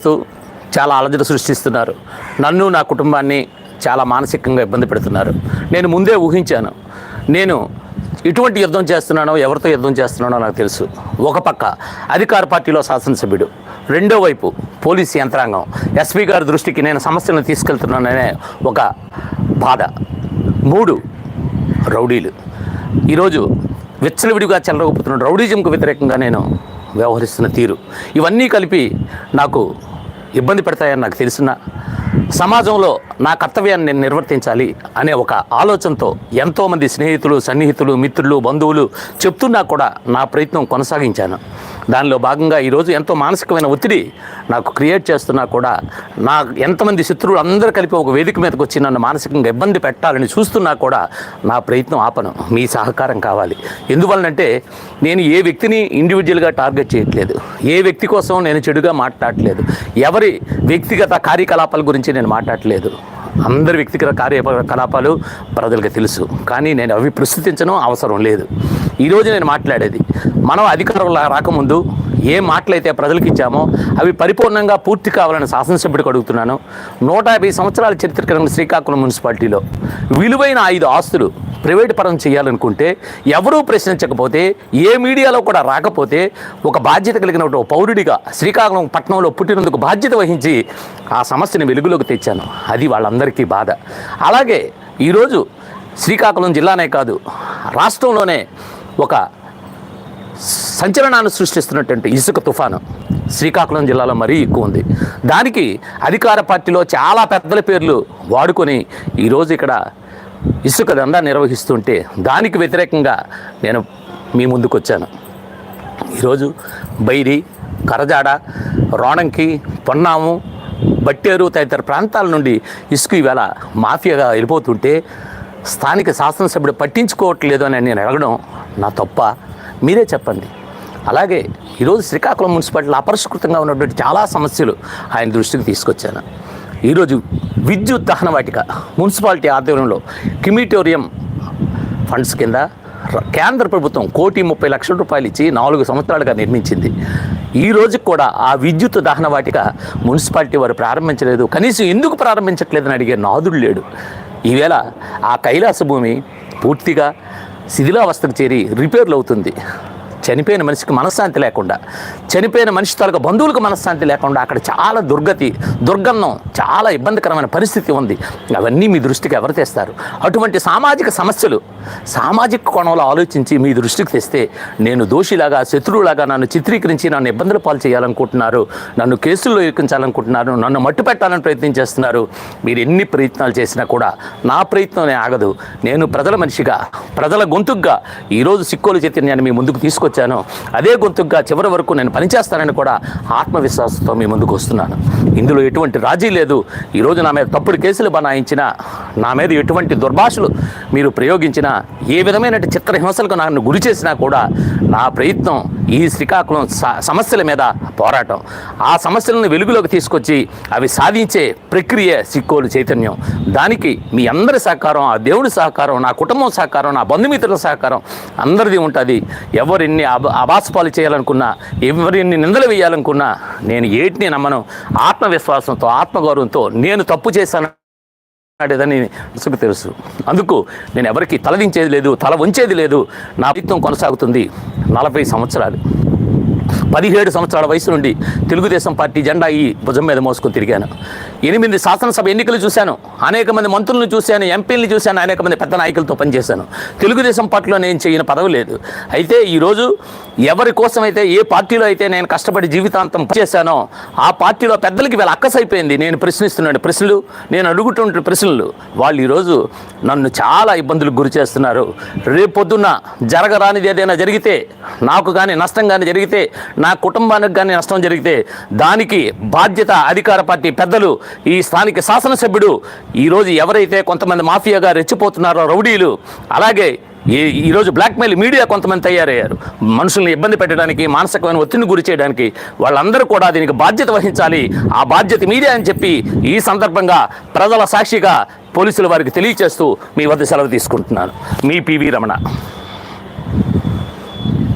చేస్తూ చాలా అలజడి సృష్టిస్తున్నారు. నన్ను నా కుటుంబాన్ని చాలా మానసికంగా ఇబ్బంది పెడుతున్నారు. నేను ముందే ఊహించాను. నేను ఇటువంటి యుద్ధం చేస్తున్నానో ఎవరితో యుద్ధం చేస్తున్నానో నాకు తెలుసు. ఒక పక్క అధికార పార్టీలో శాసనసభ్యుడు రెండో వైపు పోలీసు యంత్రాంగం. ఎస్పీ గారి దృష్టికి నేను సమస్యలను తీసుకెళ్తున్నాననే ఒక బాధ. మూడు రౌడీలు. ఈరోజు విచ్చలవిడిగా చెలరగొప్పుతున్న రౌడీజంకు వ్యతిరేకంగా నేను వ్యవహరిస్తున్న తీరు. ఇవన్నీ కలిపి నాకు ఇబ్బంది పెడతాయని నాకు తెలిసిన సమాజంలో నా కర్తవ్యాన్ని నేను నిర్వర్తించాలి అనే ఒక ఆలోచనతో ఎంతోమంది స్నేహితులు సన్నిహితులు మిత్రులు బంధువులు చెప్తున్నా కూడా నా ప్రయత్నం కొనసాగించాను. దానిలో భాగంగా ఈరోజు ఎంతో మానసికమైన ఒత్తిడి నాకు క్రియేట్ చేస్తున్నా కూడా నా ఎంతమంది శత్రువులు అందరూ కలిపి ఒక వేదిక మీదకి వచ్చి నన్ను మానసికంగా ఇబ్బంది పెట్టాలని చూస్తున్నా కూడా నా ప్రయత్నం ఆపను. మీ సహకారం కావాలి. ఎందువలనంటే నేను ఏ వ్యక్తిని ఇండివిజువల్గా టార్గెట్ చేయట్లేదు. ఏ వ్యక్తి కోసం నేను చెడుగా మాట్లాడట్లేదు. ఎవరి వ్యక్తిగత కార్యకలాపాల గురించి నేను మాట్లాడట్లేదు. అందరి వ్యక్తిగత కార్యకలాపాలు ప్రజలకు తెలుసు. కానీ నేను అవి ప్రస్తుతించడం అవసరం లేదు. ఈరోజు నేను మాట్లాడేది. మనం అధికారంలో రాకముందు ఏ మాటలైతే ప్రజలకు ఇచ్చామో అవి పరిపూర్ణంగా పూర్తి కావాలని శాసనసభ్యుడికి అడుగుతున్నాను. నూట యాభై సంవత్సరాల చరిత్ర కలిగిన శ్రీకాకుళం మున్సిపాలిటీలో. విలువైన ఐదు ఆస్తులు ప్రైవేట్ పరం చేయాలనుకుంటే ఎవరూ ప్రశ్నించకపోతే ఏ మీడియాలో కూడా రాకపోతే ఒక బాధ్యత కలిగిన ఒక పౌరుడిగా శ్రీకాకుళం పట్టణంలో పుట్టినందుకు బాధ్యత వహించి ఆ సమస్యను వెలుగులోకి తెచ్చాను. అది వాళ్ళందరికీ బాధ. అలాగే ఈరోజు శ్రీకాకుళం జిల్లానే కాదు రాష్ట్రంలోనే ఒక సంచలనాన్ని సృష్టిస్తున్నటువంటి ఇసుక తుఫాను శ్రీకాకుళం జిల్లాలో మరీ ఎక్కువ ఉంది. దానికి అధికార పార్టీలో చాలా పెద్దల పేర్లు వాడుకొని ఈరోజు ఇక్కడ ఇసుక దందా నిర్వహిస్తుంటే దానికి వ్యతిరేకంగా నేను మీ ముందుకు వచ్చాను ఈరోజు బైరి కరజాడ రోణంకి పొన్నాము బట్టేరు తదితర ప్రాంతాల నుండి ఇసుక ఇవాళ మాఫియాగా వెళ్ళిపోతుంటే స్థానిక శాసనసభ్యుడు పట్టించుకోవట్లేదు అని నేను అడగడం నా తప్ప మీరే చెప్పండి. అలాగే ఈరోజు శ్రీకాకుళం మున్సిపాలిటీలో అపరిష్కృతంగా ఉన్నటువంటి చాలా సమస్యలు ఆయన దృష్టికి తీసుకొచ్చాను. ఈరోజు విద్యుత్ దహన వాటిక మున్సిపాలిటీ ఆధ్వర్యంలో క్రిమిటోరియం ఫండ్స్ కింద కేంద్ర ప్రభుత్వం కోటి ముప్పై లక్షల రూపాయలు ఇచ్చి నాలుగు సంవత్సరాలుగా నిర్మించింది. ఈ రోజు కూడా ఆ విద్యుత్ దహన వాటిక మున్సిపాలిటీ వారు ప్రారంభించలేదు. కనీసం ఎందుకు ప్రారంభించట్లేదని అడిగే నాదుడు లేడు. ఈవేళ ఆ కైలాస భూమి పూర్తిగా శిథిలావస్థకు చేరి రిపేర్లు అవుతుంది. చనిపోయిన మనిషికి మనశ్శాంతి లేకుండా చనిపోయిన మనిషి తాలూకా బంధువులకు మనశ్శాంతి లేకుండా అక్కడ చాలా దుర్గతి దుర్గంధం చాలా ఇబ్బందికరమైన పరిస్థితి ఉంది. అవన్నీ మీ దృష్టికి ఎవరు తెస్తారు? అటువంటి సామాజిక సమస్యలు సామాజిక కోణంలో ఆలోచించి మీ దృష్టికి తెస్తే నేను దోషిలాగా శత్రువులాగా నన్ను చిత్రీకరించి నన్ను ఇబ్బందుల పాలు చేయాలనుకుంటున్నారు నన్ను కేసుల్లో ఇరికించాలనుకుంటున్నారు నన్ను మట్టు పెట్టాలని ప్రయత్నం చేస్తున్నారు. మీరు ఎన్ని ప్రయత్నాలు చేసినా కూడా నా ప్రయత్నమే ఆగదు. నేను ప్రజల మనిషిగా ప్రజల గొంతుగ్గా ఈరోజు సిక్కోలు చైతన్యాన్ని మీ ముందుకు వచ్చాను అదే గొంతుగా చివరి వరకు నేను పనిచేస్తానని కూడా ఆత్మవిశ్వాసంతో మీ ముందుకు వస్తున్నాను. ఇందులో ఎటువంటి రాజీ లేదు. ఈరోజు నా మీద తప్పుడు కేసులు బనాయించిన నా మీద ఎటువంటి దుర్భాషలు మీరు ప్రయోగించినా ఏ విధమైన చిత్రహింసలకు నన్ను గురి చేసినా కూడా నా ప్రయత్నం ఈ శ్రీకాకుళం స- సమస్యల మీద పోరాటం. ఆ సమస్యలను వెలుగులోకి తీసుకొచ్చి అవి సాధించే ప్రక్రియ సిక్కోలు చైతన్యం. దానికి మీ అందరి సహకారం ఆ దేవుడి సహకారం నా కుటుంబం సహకారం నా బంధుమిత్రుల సహకారం అందరిది ఉంటుంది. ఎవరిన్ని అబ అబాసపాలు చేయాలనుకున్నా ఎవరిన్ని నిందలు వేయాలనుకున్నా నేను ఏటిని నమ్మను? ఆత్మవిశ్వాసంతో ఆత్మగౌరవంతో నేను తప్పు చేశాను. మాట్లాడేదని మనసుకు తెలుసు. అందుకు నేను ఎవరికి తలదించేది లేదు తల వంచేది లేదు. నా ప్రయత్నం కొనసాగుతుంది నలభై సంవత్సరాలు. పదిహేడు సంవత్సరాల వయసు నుండి తెలుగుదేశం పార్టీ జెండా ఈ భుజం మీద మోసుకొని తిరిగాను. ఎనిమిది శాసనసభ ఎన్నికలు చూశాను. అనేక మంది మంత్రులను చూశాను ఎంపీలను చూశాను అనేక మంది పెద్ద నాయకులతో పనిచేశాను. తెలుగుదేశం పార్టీలో నేను చేయని పదవి లేదు. అయితే ఈరోజు ఎవరి కోసమైతే ఏ పార్టీలో అయితే నేను కష్టపడి జీవితాంతం చేశానో ఆ పార్టీలో పెద్దలకి వీళ్ళ అక్కసైపోయింది నేను ప్రశ్నిస్తున్నాను ప్రశ్నలు నేను అడుగుతున్న ప్రశ్నలు. వాళ్ళు ఈరోజు నన్ను చాలా ఇబ్బందులకు గురి చేస్తున్నారు. రేపొద్దున్న జరగరానిది ఏదైనా జరిగితే నాకు కానీ నష్టం కానీ జరిగితే నా కుటుంబానికి కానీ నష్టం జరిగితే దానికి బాధ్యత అధికార పార్టీ పెద్దలు ఈ స్థానిక శాసనసభ్యుడు ఈరోజు ఎవరైతే కొంతమంది మాఫియాగా రెచ్చిపోతున్నారో రౌడీలు అలాగే ఈ ఈరోజు బ్లాక్మెయిల్ మీడియా కొంతమంది తయారయ్యారు. మనుషుల్ని ఇబ్బంది పెట్టడానికి మానసికమైన ఒత్తిడిని గురి చేయడానికి వాళ్ళందరూ కూడా దీనికి బాధ్యత వహించాలి. ఆ బాధ్యత మీడియా అని చెప్పి ఈ సందర్భంగా ప్రజల సాక్షిగా పోలీసుల వారికి తెలియచేస్తూ మీ వద్ద సెలవు తీసుకుంటున్నాను. మీ పివి రమణ.